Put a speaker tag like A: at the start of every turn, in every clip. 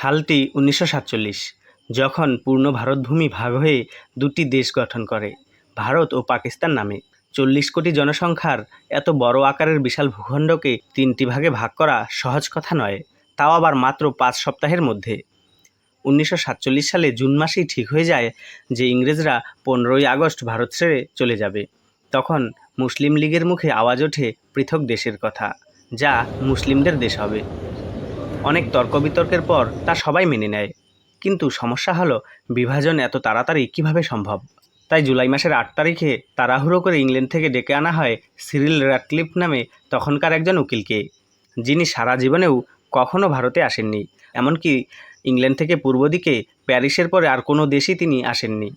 A: সালটি উনিশশো সাতচল্লিশ, যখন পূর্ণ ভারতভূমি ভাগ হয়ে দুটি দেশ গঠন করে, ভারত ও পাকিস্তান নামে। চল্লিশ কোটি জনসংখ্যার এত বড় আকারের বিশাল ভূখণ্ডকে তিনটি ভাগে ভাগ করা সহজ কথা নয়, তাও আবার মাত্র পাঁচ সপ্তাহের মধ্যে। উনিশশো সাতচল্লিশ সালে জুন মাসেই ঠিক হয়ে যায় যে ইংরেজরা পনেরোই আগস্ট ভারত ছেড়ে চলে যাবে। তখন মুসলিম লীগের মুখে আওয়াজ ওঠে পৃথক দেশের কথা, যা মুসলিমদের দেশ হবে। অনেক তর্ক বিতর্কের পর তা সবাই মেনে নেয়। কিন্তু সমস্যা হলো, বিভাজন এত তাড়াতাড়ি কীভাবে সম্ভব? তাই জুলাই মাসের আট তারিখে তাড়াহুড়ো করে ইংল্যান্ড থেকে ডেকে আনা হয় সিরিল র্যাটক্লিফ নামে তখনকার একজন উকিলকে, যিনি সারা জীবনেও কখনও ভারতে আসেননি, এমনকি ইংল্যান্ড থেকে পূর্ব দিকে প্যারিসের পরে আর কোনো দেশই তিনি আসেননি।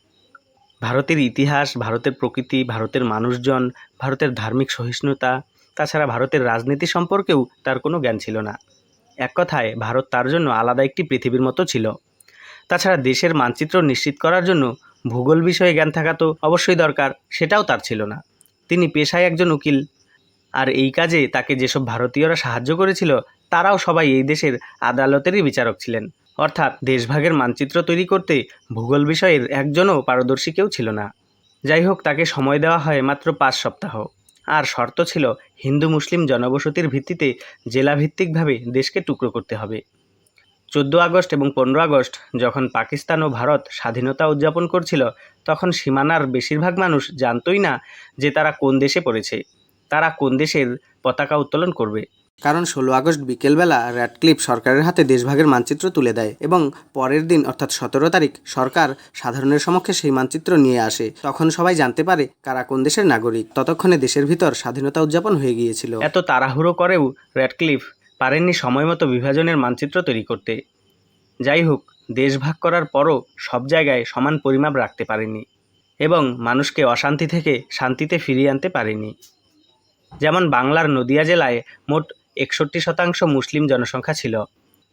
A: ভারতের ইতিহাস, ভারতের প্রকৃতি, ভারতের মানুষজন, ভারতের ধার্মিক সহিষ্ণুতা, তাছাড়া ভারতের রাজনীতি সম্পর্কেও তার কোনো জ্ঞান ছিল না। এক কথায়, ভারত তার জন্য আলাদা একটি পৃথিবীর মতো ছিল। তাছাড়া দেশের মানচিত্র নিশ্চিত করার জন্য ভূগোল বিষয়ে জ্ঞান থাকা তো অবশ্যই দরকার, সেটাও তার ছিল না। তিনি পেশায় একজন উকিল, আর এই কাজে তাকে যেসব ভারতীয়রা সাহায্য করেছিল, তারাও সবাই এই দেশের আদালতেরই বিচারক ছিলেন। অর্থাৎ দেশভাগের মানচিত্র তৈরি করতে ভূগোল বিষয়ের একজনও পারদর্শী কেউ ছিল না। যাই হোক, তাকে সময় দেওয়া হয় মাত্র পাঁচ সপ্তাহ। আর শর্ত ছিল হিন্দু মুসলিম জনবসতির ভিত্তিতে জেলাভিত্তিকভাবে দেশকে টুকরো করতে হবে। চোদ্দ আগস্ট এবং পনেরো আগস্ট যখন পাকিস্তান ও ভারত স্বাধীনতা উদযাপন করছিল, তখন সীমানার বেশিরভাগ মানুষ জানতই না যে তারা কোন দেশে পড়েছে। তারা কোন দেশের পতাকা উত্তোলন করবে।
B: কারণ ষোলো আগস্ট বিকেলবেলা র্যাডক্লিফ সরকারের হাতে দেশভাগের মানচিত্র তুলে দেয় এবং পরের দিন, অর্থাৎ সতেরো তারিখ, সরকার সাধারণের সমক্ষে সেই মানচিত্র নিয়ে আসে। তখন সবাই জানতে পারে কারা কোন দেশের নাগরিক। ততক্ষণে দেশের ভিতর স্বাধীনতা উদযাপন হয়ে গিয়েছিল।
A: এত তাড়াহুড়ো করেও র্যাডক্লিফ পারেননি সময় মতো বিভাজনের মানচিত্র তৈরি করতে। যাই হোক দেশ ভাগ করার পরও সব জায়গায় সমান পরিমাপ রাখতে পারেনি এবং মানুষকে অশান্তি থেকে শান্তিতে ফিরিয়ে আনতে পারেনি। যেমন বাংলার নদিয়া জেলায় মোট একষট্টি শতাংশ মুসলিম জনসংখ্যা ছিল।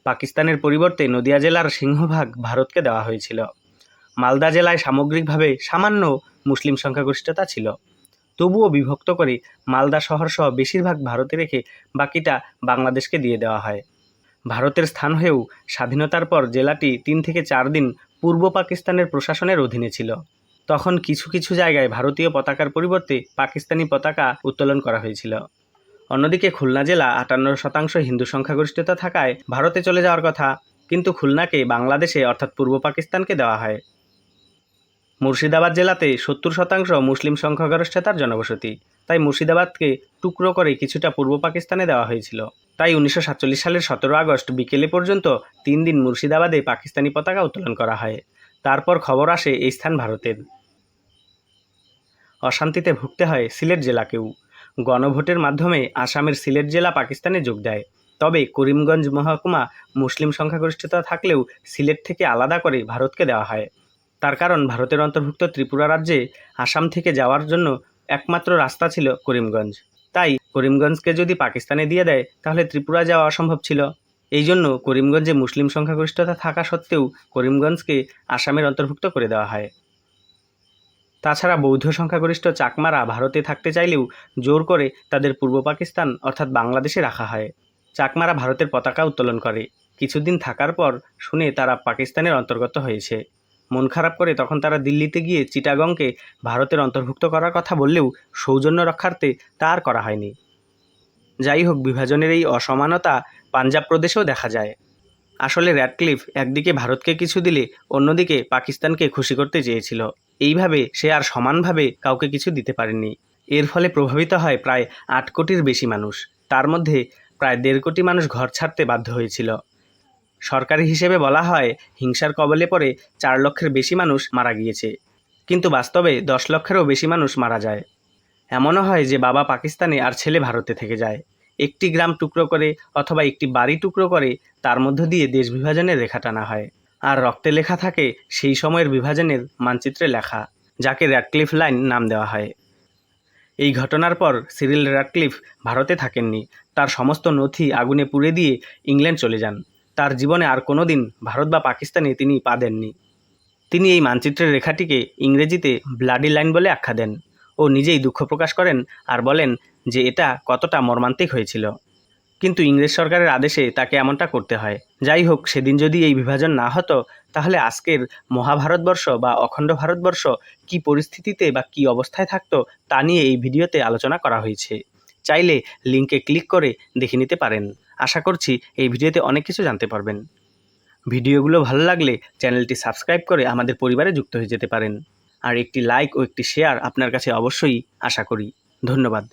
A: পাকিস্তানের পরিবর্তে নদিয়া জেলার সিংহভাগ ভারতকে দেওয়া হয়েছিল। মালদা জেলায় সামগ্রিকভাবে সামান্য মুসলিম সংখ্যাগরিষ্ঠতা ছিল। তবুও বিভক্ত করে মালদা শহর সহ বেশিরভাগ ভারতে রেখে বাকিটা বাংলাদেশকে দিয়ে দেওয়া হয়। ভারতের স্থান হয়েও স্বাধীনতার পর জেলাটি তিন থেকে চার দিন পূর্ব পাকিস্তানের প্রশাসনের অধীনে ছিল। তখন কিছু কিছু জায়গায় ভারতীয় পতাকার পরিবর্তে পাকিস্তানি পতাকা উত্তোলন করা হয়েছিল। অন্যদিকে খুলনা জেলা আটান্ন শতাংশ হিন্দু সংখ্যাগরিষ্ঠতা থাকায় ভারতে চলে যাওয়ার কথা, কিন্তু খুলনাকে বাংলাদেশে অর্থাৎ পূর্ব পাকিস্তানকে দেওয়া হয়। মুর্শিদাবাদ জেলাতে সত্তর শতাংশ মুসলিম সংখ্যাগরিষ্ঠতার জনবসতি, তাই মুর্শিদাবাদকে টুকরো করে কিছুটা পূর্ব পাকিস্তানে দেওয়া হয়েছিল। তাই উনিশশো সাতচল্লিশ সালের সতেরো আগস্ট বিকেলে পর্যন্ত তিন দিন মুর্শিদাবাদে পাকিস্তানি পতাকা উত্তোলন করা হয়। তারপর খবর আসে এই স্থান ভারতের। অশান্তিতে ভুগতে হয় সিলেট জেলাকেও। গণভোটের মাধ্যমে আসামের সিলেট জেলা পাকিস্তানে যোগ দেয়। তবে করিমগঞ্জ মহকুমা মুসলিম সংখ্যাগরিষ্ঠতা থাকলেও সিলেট থেকে আলাদা করে ভারতকে দেওয়া হয়। তার কারণ, ভারতের অন্তর্ভুক্ত ত্রিপুরা রাজ্যে আসাম থেকে যাওয়ার জন্য একমাত্র রাস্তা ছিল করিমগঞ্জ। তাই করিমগঞ্জকে যদি পাকিস্তানে দিয়ে দেয়, তাহলে ত্রিপুরা যাওয়া অসম্ভব ছিল। এই জন্য করিমগঞ্জে মুসলিম সংখ্যাগরিষ্ঠতা থাকা সত্ত্বেও করিমগঞ্জকে আসামের অন্তর্ভুক্ত করে দেওয়া হয়। তাছাড়া বৌদ্ধ সংখ্যাগরিষ্ঠ চাকমারা ভারতে থাকতে চাইলেও জোর করে তাদের পূর্ব পাকিস্তান অর্থাৎ বাংলাদেশে রাখা হয়। চাকমারা ভারতের পতাকা উত্তোলন করে। কিছুদিন থাকার পর শুনে তারা পাকিস্তানের অন্তর্গত হয়েছে। মন খারাপ করে তখন তারা দিল্লিতে গিয়ে চিটাগংকে ভারতের অন্তর্ভুক্ত করার কথা বললেও সৌজন্য রক্ষার্থে তা আর করা হয়নি। যাই হোক, বিভাজনের এই অসমানতা পাঞ্জাব প্রদেশেও দেখা যায়। আসলে র্যাডক্লিফ একদিকে ভারতকে কিছু দিলে অন্যদিকে পাকিস্তানকে খুশি করতে চেয়েছিল। এইভাবে সে আর সমানভাবে কাউকে কিছু দিতে পারেনি এর ফলে প্রভাবিত হয় প্রায় আট কোটির বেশি মানুষ। তার মধ্যে প্রায় দেড় কোটি মানুষ ঘর ছাড়তে বাধ্য হয়েছিল। সরকারি হিসেবে বলা হয়, হিংসার কবলে পড়ে চার লক্ষের বেশি মানুষ মারা গিয়েছে। কিন্তু বাস্তবে দশ লক্ষেরও বেশি মানুষ মারা যায়। এমনও হয় যে বাবা পাকিস্তানে আর ছেলে ভারতে থেকে যায়। একটি গ্রাম টুকরো করে অথবা একটি বাড়ি টুকরো করে তার মধ্য দিয়ে দেশ বিভাজনের রেখা টানা হয়। আর রক্তে লেখা থাকে সেই সময়ের বিভাজনের মানচিত্রে লেখা, যাকে র্যাডক্লিফ লাইন নাম দেওয়া হয়। এই ঘটনার পর সিরিল র্যাডক্লিফ ভারতে থাকেননি। তার সমস্ত নথি আগুনে পুড়ে দিয়ে ইংল্যান্ড চলে যান। তার জীবনে আর কোনো দিন ভারত বা পাকিস্তানে তিনি পা দেননি। তিনি এই মানচিত্রের রেখাটিকে ইংরেজিতে ব্লাডি লাইন বলে আখ্যা দেন ও নিজেই দুঃখ প্রকাশ করেন আর বলেন যে এটা কতটা মর্মান্তিক হয়েছিল। কিন্তু ইংরেজ সরকারের আদেশে তাকে এমনটা করতে হয়। যাই হোক, সেদিন যদি এই বিভাজন না হতো, তাহলে আজকের মহাভারতবর্ষ বা অখণ্ড ভারতবর্ষ কি পরিস্থিতিতে বা কি অবস্থায় থাকতো, তা নিয়ে এই ভিডিওতে আলোচনা করা হয়েছে। চাইলে লিঙ্কে ক্লিক করে দেখে নিতে পারেন। আশা করছি এই ভিডিওতে অনেক কিছু জানতে পারবেন। ভিডিওগুলো ভালো লাগলে চ্যানেলটি সাবস্ক্রাইব করে আমাদের পরিবারে যুক্ত হয়ে যেতে পারেন। আর একটি লাইক ও একটি শেয়ার আপনার কাছে অবশ্যই আশা করি। ধন্যবাদ।